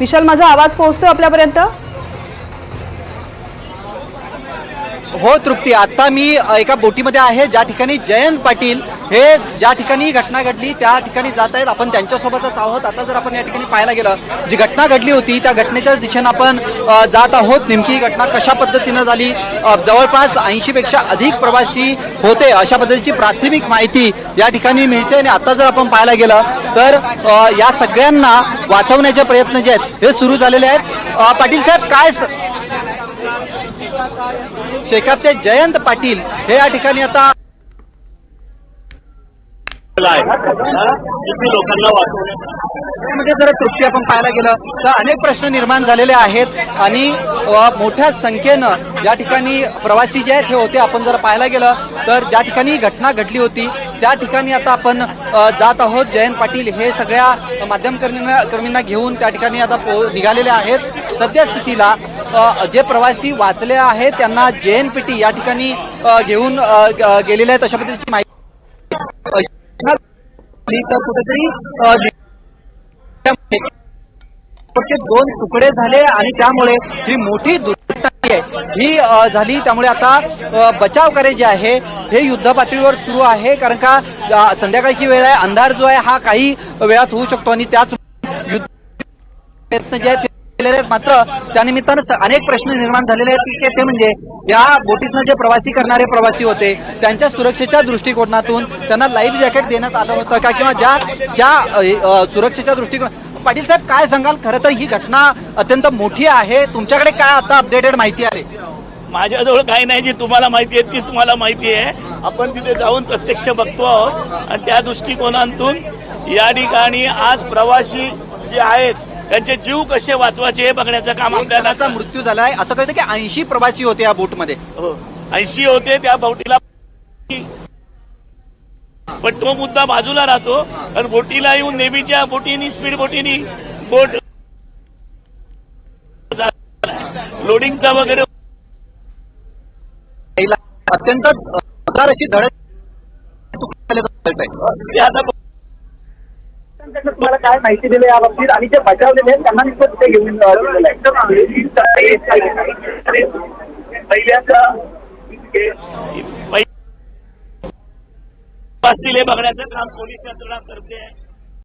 विशाल माझा आवाज पोहोचतोय आपल्यापर्यंत? हो तृप्ती. आता मी एका बोटीमध्ये आहे ज्या ठिकाणी जयंत पाटील हे ज्या ठिकाणी घटना घडली त्या ठिकाणी जात आहेत. आपण त्यांच्यासोबतच आहोत. आता जर आपण या ठिकाणी पाहायला गेलं जी घटना घडली होती त्या घटनेच्याच दिशेनं आपण जात आहोत. नेमकी घटना कशा पद्धतीनं झाली? जवळपास ऐंशीपेक्षा अधिक प्रवासी होते. अशा पद्धतीची प्राथमिक माहिती या ठिकाणी मिळते आणि आता जर आपण पाहायला गेलं तर या सगळ्यांना वाचवण्याचे प्रयत्न जे आहेत हे सुरू झालेले आहेत. पाटील साहेब काय शेकापचे जयंत पाटील हे या ठिकाणी आता किती लोकांना वाचवण्यात जर तृप्ती आपण पाहायला गेलं तर अनेक प्रश्न निर्माण झालेले आहेत आणि मोठ्या संख्येनं या ठिकाणी प्रवासी जे आहेत हे होते. आपण जर पाहायला गेलं तर ज्या ठिकाणी घटना घडली होती त्या ठिकाणी आता आपण जात आहोत. जयंत पाटील हे सगळ्या माध्यम कर्मींना कर्मींना घेऊन त्या ठिकाणी आता पो निघालेले आहेत. सद्यस्थितीला जे प्रवासी वाचले आहेत त्यांना जैन पेटी या ठिकाणी घेऊन गेलेले आहेत अशा पद्धतीची माहिती तर कुठेतरी दोन तुकडे झाले आणि त्यामुळे ही मोठी दुर्घटना आहे. ही झाली त्यामुळे आता बचाव कार्य जे आहे हे युद्ध पातळीवर सुरू आहे. कारण का संध्याकाळची वेळ आहे अंधार जो आहे हा काही वेळात होऊ शकतो. आणि त्याच युद्ध प्रयत्न जे आहेत केलेले आहेत. मात्र त्यानिमित्तानं अनेक प्रश्न निर्माण झालेले आहेत. ते म्हणजे या बोटीतनं जे प्रवासी करणारे प्रवासी होते त्यांच्या सुरक्षेच्या दृष्टिकोनातून त्यांना लाईफ जॅकेट देण्यात आलं होतं का? किंवा ज्या ज्या सुरक्षेच्या दृष्टिकोन पाटील साहेब काय सांगाल? खरं तर ही घटना अत्यंत मोठी आहे. तुमच्याकडे काय आता अपडेटेड माहिती आहे? माझ्याजवळ काही नाही. जी तुम्हाला माहिती आहे तीच मला माहिती आहे. आपण तिथे जाऊन प्रत्यक्ष बघतो आहोत. आणि त्या दृष्टिकोनातून या ठिकाणी आज प्रवासी जे आहेत त्यांचे जीव कसे वाचवायचे हे बघण्याचं काम आपल्याला मृत्यू झालाय. असं कळतं की ऐंशी प्रवासी होते या बोटमध्ये. ऐंशी होते त्या बोटीला. पण तो मुद्दा बाजूला राहतो. कारण बोटीला येऊन नेव्हीच्या बोटीनी स्पीड बोटीनी बोट लोडिंगचा वगैरे अत्यंत अशी धडक ते तुम्हाला काय माहिती दिली या बाबतीत आणि जे बचावलेले आहेत त्यांना निश्चित तिथे घेऊन अ, आहे. बघण्याचं काम पोलीस यंत्रणा करते